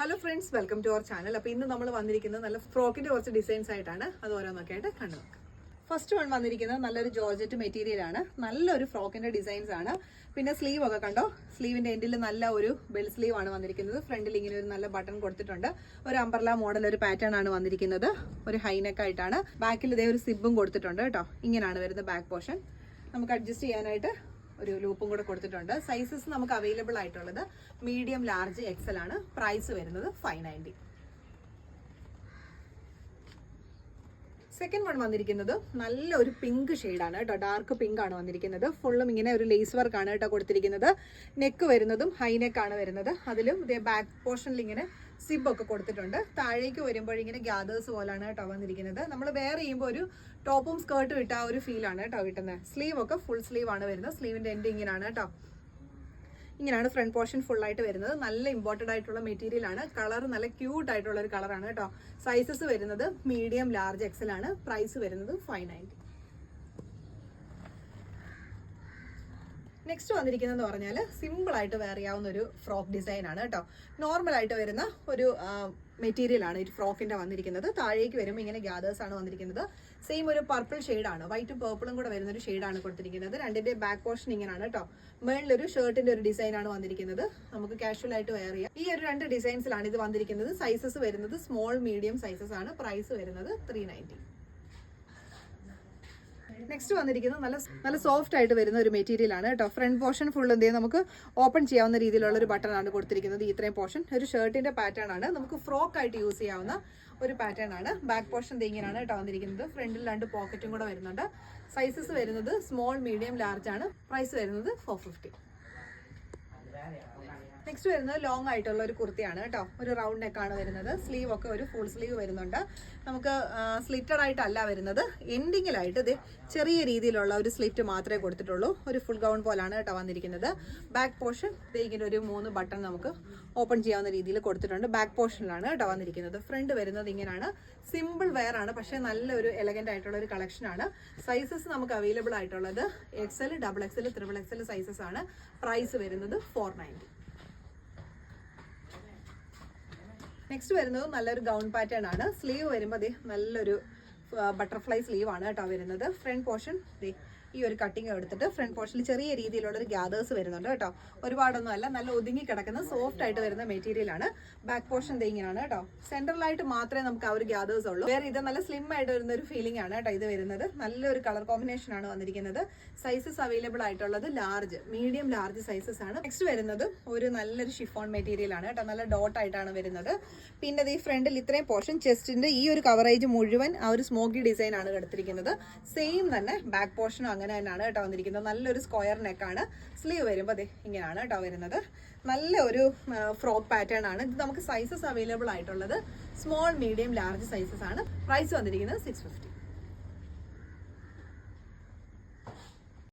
Hello friends welcome to our channel അപ്പോൾ ഇന്ന് നമ്മൾ വന്നിരിക്കുന്നത് നല്ല ഫ്രോക്കിന്റെ കുറച്ച് ഡിസൈൻസ് ആയിട്ടാണ്. അത് ഓരോന്നൊക്കെ ആയിട്ട് കണ്ടു നോക്കാം. ഫസ്റ്റ് വൺ വന്നിരിക്കുന്നത് നല്ലൊരു ജോർജറ്റ് മെറ്റീരിയൽ ആണ്. നല്ലൊരു ഫ്രോക്കിന്റെ ഡിസൈൻസ് ആണ്. പിന്നെ സ്ലീവ് ഒക്കെ കണ്ടോ? സ്ലീവിന്റെ എൻഡിൽ നല്ല ഒരു ബെൽ സ്ലീവ് ആണ് വന്നിരിക്കുന്നത്. ഫ്രണ്ടിൽ ഇങ്ങനെ ഒരു നല്ല ബട്ടൺ കൊടുത്തിട്ടുണ്ട്. ഒരു അമ്പർല മോഡൽ ഒരു പാറ്റേൺ ആണ് വന്നിരിക്കുന്നത്. ഒരു ഹൈനെക്ക് ആയിട്ടാണ്. ബാക്കിൽ ഇതേ ഒരു സിബും കൊടുത്തിട്ടുണ്ട് കേട്ടോ. ഇങ്ങനെയാണ് വരുന്നത് ബാക്ക് പോർഷൻ നമുക്ക് അഡ്ജസ്റ്റ് ചെയ്യാനായിട്ട് ഒരു ലൂപ്പും കൂടെ കൊടുത്തിട്ടുണ്ട്. സൈസസ് നമുക്ക് അവൈലബിൾ ആയിട്ടുള്ളത് മീഡിയം ലാർജ് എക്സൽ ആണ്. പ്രൈസ് വരുന്നത് ഫൈവ് നയന്റി സെക്കൻഡ് വൺ വന്നിരിക്കുന്നത് നല്ല ഒരു പിങ്ക് ആണ് കേട്ടോ. ഡാർക്ക് പിങ്ക് ആണ് വന്നിരിക്കുന്നത്. ഫുള്ളും ഇങ്ങനെ ഒരു ലേസ് വർക്ക് ആണ് കേട്ടോ കൊടുത്തിരിക്കുന്നത്. നെക്ക് വരുന്നതും ഹൈ നെക്ക് ആണ് വരുന്നത്. അതിലും ബാക്ക് പോർഷനിൽ ഇങ്ങനെ സിബ് ഒക്കെ കൊടുത്തിട്ടുണ്ട്. താഴേക്ക് വരുമ്പോഴിങ്ങനെ ഗ്യാദേഴ്സ് പോലാണ് കേട്ടോ വന്നിരിക്കുന്നത്. നമ്മൾ വെയർ ചെയ്യുമ്പോൾ ഒരു ടോപ്പും സ്കേർട്ടും ഇട്ട ആ ഒരു ഫീലാണ് കേട്ടോ കിട്ടുന്നത് സ്ലീവ് ഒക്കെ ഫുൾ സ്ലീവ് ആണ് വരുന്നത്. സ്ലീവിന്റെ എൻഡ് ഇങ്ങനെയാണ് കേട്ടോ. ഇങ്ങനെയാണ് ഫ്രണ്ട് പോർഷൻ ഫുൾ ആയിട്ട് വരുന്നത്. നല്ല ഇമ്പോർട്ടന്റ് ആയിട്ടുള്ള മെറ്റീരിയൽ ആണ്. കളർ നല്ല ക്യൂട്ട് ആയിട്ടുള്ള ഒരു കളറാണ് കേട്ടോ. സൈസസ് വരുന്നത് മീഡിയം ലാർജ് എക്സൽ ആണ് പ്രൈസ് വരുന്നത് ഫൈവ് നയന്റി നെക്സ്റ്റ് വന്നിരിക്കുന്നതെന്ന് പറഞ്ഞാൽ സിമ്പിളായിട്ട് ചെയ്യാവുന്ന ഒരു ഫ്രോക്ക് ഡിസൈൻ ആണ് കേട്ടോ. നോർമൽ ആയിട്ട് വരുന്ന ഒരു മെറ്റീരിയൽ ആണ് ഈ ഫ്രോക്കിന്റെ വന്നിരിക്കുന്നത്. താഴേക്ക് വരുമ്പോൾ ഇങ്ങനെ ഗ്യാദേഴ്സ് ആണ് വന്നിരിക്കുന്നത്. സെയിം ഒരു പർപ്പിൾ ആണ്. വൈറ്റും പേർപ്പിളും കൂടെ വരുന്ന ഒരു ഷെയ്ഡാണ് കൊടുത്തിരിക്കുന്നത്. രണ്ടിന്റെ ബാക്ക് പോർഷൻ ഇങ്ങനെയാണ് കേട്ടോ. മേളിലൊരു ഷർട്ടിന്റെ ഒരു ഡിസൈൻ ആണ് വന്നിരിക്കുന്നത്. നമുക്ക് കാഷ്വൽ ആയിട്ട് വെയർ ചെയ്യാം. ഈ ഒരു രണ്ട് ഡിസൈൻസിലാണ് ഇത് വന്നിരിക്കുന്നത്. സൈസസ് വരുന്നത് സ്മോൾ മീഡിയം സൈസസ് ആണ്. പ്രൈസ് വരുന്നത് ത്രീ നെക്സ്റ്റ് വന്നിരിക്കുന്നത് നല്ല നല്ല സോഫ്റ്റ് ആയിട്ട് വരുന്ന ഒരു മെറ്റീരിയൽ ആണ് കേട്ടോ. ഫ്രണ്ട് പോർഷൻ ഫുൾ എന്ത് ചെയ്യും? നമുക്ക് ഓപ്പൺ ചെയ്യാവുന്ന രീതിയിലുള്ള ഒരു ബട്ടൺ ആണ് കൊടുത്തിരിക്കുന്നത്. ഇത്രയും പോർഷൻ ഒരു ഷർട്ടിന്റെ പാറ്റേൺ ആണ്. നമുക്ക് ഫ്രോക്ക് ആയിട്ട് യൂസ് ചെയ്യാവുന്ന ഒരു പാറ്റേൺ ആണ്. ബാക്ക് പോർഷൻ ഇങ്ങനെയാണ് കേട്ടോ വന്നിരിക്കുന്നത്. ഫ്രണ്ടിൽ രണ്ട് പോക്കറ്റും കൂടെ വരുന്നുണ്ട്. സൈസസ് വരുന്നത് സ്മോൾ മീഡിയം ലാർജ് ആണ്. പ്രൈസ് വരുന്നത് ഫോർ ഫിഫ്റ്റി നെക്സ്റ്റ് വരുന്നത് ലോങ് ആയിട്ടുള്ള ഒരു കുർത്തിയാണ് കേട്ടോ. ഒരു റൗണ്ട് നെക്കാണ് വരുന്നത്. സ്ലീവ് ഒക്കെ ഒരു ഫുൾ സ്ലീവ് വരുന്നുണ്ട്. നമുക്ക് സ്ലിറ്റഡ് ആയിട്ടല്ല വരുന്നത്. എൻഡിങ്ങിലായിട്ട് ഇത് ചെറിയ രീതിയിലുള്ള ഒരു സ്ലിറ്റ് മാത്രമേ കൊടുത്തിട്ടുള്ളൂ. ഒരു ഫുൾ ഗൗൺ പോലാണ് കേട്ടോ വന്നിരിക്കുന്നത്. ബാക്ക് പോർഷൻ ഇങ്ങനെ ഒരു മൂന്ന് ബട്ടൺ നമുക്ക് ഓപ്പൺ ചെയ്യാവുന്ന രീതിയിൽ കൊടുത്തിട്ടുണ്ട്. ബാക്ക് പോർഷനിലാണ് കേട്ടോ വന്നിരിക്കുന്നത്. ഫ്രണ്ട് വരുന്നത് ഇങ്ങനെയാണ്. സിമ്പിൾ വെയർ ആണ് പക്ഷേ നല്ലൊരു എലഗന്റ് ആയിട്ടുള്ള ഒരു കളക്ഷൻ ആണ്. സൈസസ് നമുക്ക് അവൈലബിൾ ആയിട്ടുള്ളത് XL double XL triple XL sizes ആണ്. പ്രൈസ് വരുന്നത് ഫോർ നയന്റി നെക്സ്റ്റ് വരുന്നത് നല്ലൊരു ഗൗൺ പാറ്റേൺ ആണ്. സ്ലീവ് വരുമ്പോൾ ദേ നല്ലൊരു ബട്ടർഫ്ലൈ സ്ലീവ് ആണ് കേട്ടോ വരുന്നത്. ഫ്രണ്ട് പോർഷൻ ഈ ഒരു കട്ടിങ് എടുത്തിട്ട് ഫ്രണ്ട് പോർഷനിൽ ചെറിയ രീതിയിലുള്ള ഒരു ഗ്യാദേഴ്സ് വരുന്നുണ്ട് കേട്ടോ. ഒരുപാടൊന്നും അല്ല നല്ല ഒതുങ്ങി കിടക്കുന്ന സോഫ്റ്റ് ആയിട്ട് വരുന്ന മെറ്റീരിയൽ ആണ്. ബാക്ക് പോർഷൻ ഇങ്ങനെയാണ് കേട്ടോ. സെൻട്രലായിട്ട് മാത്രമേ നമുക്ക് ആ ഒരു ഗ്യാദേഴ്സ് ഉള്ളൂ. വേറെ ഇത് നല്ല സ്ലിം ആയിട്ട് വരുന്ന ഒരു ഫീലിംഗ് ആണ് കേട്ടോ ഇത് വരുന്നത്. നല്ലൊരു കളർ കോമ്പിനേഷൻ ആണ് വന്നിരിക്കുന്നത്. സൈസസ് അവൈലബിൾ ആയിട്ടുള്ളത് ലാർജ് മീഡിയം ലാർജ് സൈസസ് ആണ്. നെക്സ്റ്റ് വരുന്നത് ഒരു നല്ലൊരു ഷിഫോൺ മെറ്റീരിയൽ ആണ് കേട്ടോ. നല്ല ഡോട്ട് ആയിട്ടാണ് വരുന്നത്. പിന്നെ ഈ ഫ്രണ്ടിൽ ഇത്രയും പോർഷൻ ചെസ്റ്റിന്റെ ഈ ഒരു കവറേജ് മുഴുവൻ ആ ഒരു സ്മോക്കി ഡിസൈൻ ആണ് എടുത്തിരിക്കുന്നത്. സെയിം തന്നെ ബാക്ക് പോർഷനും അങ്ങനെ തന്നെയാണ് കേട്ടോ വന്നിരിക്കുന്നത്. നല്ലൊരു സ്ക്വയർ നെക്കാണ് സ്ലീവ് വരുമ്പോൾ അതെ ഇങ്ങനെയാണ് കേട്ടോ വരുന്നത്. നല്ല ഒരു ഫ്രോക്ക് പാറ്റേൺ ആണ്. ഇത് നമുക്ക് സൈസസ് അവൈലബിൾ ആയിട്ടുള്ളത്. സ്മോൾ മീഡിയം ലാർജ് സൈസസ് ആണ്. പ്രൈസ് വന്നിരിക്കുന്നത് സിക്സ് ഫിഫ്റ്റി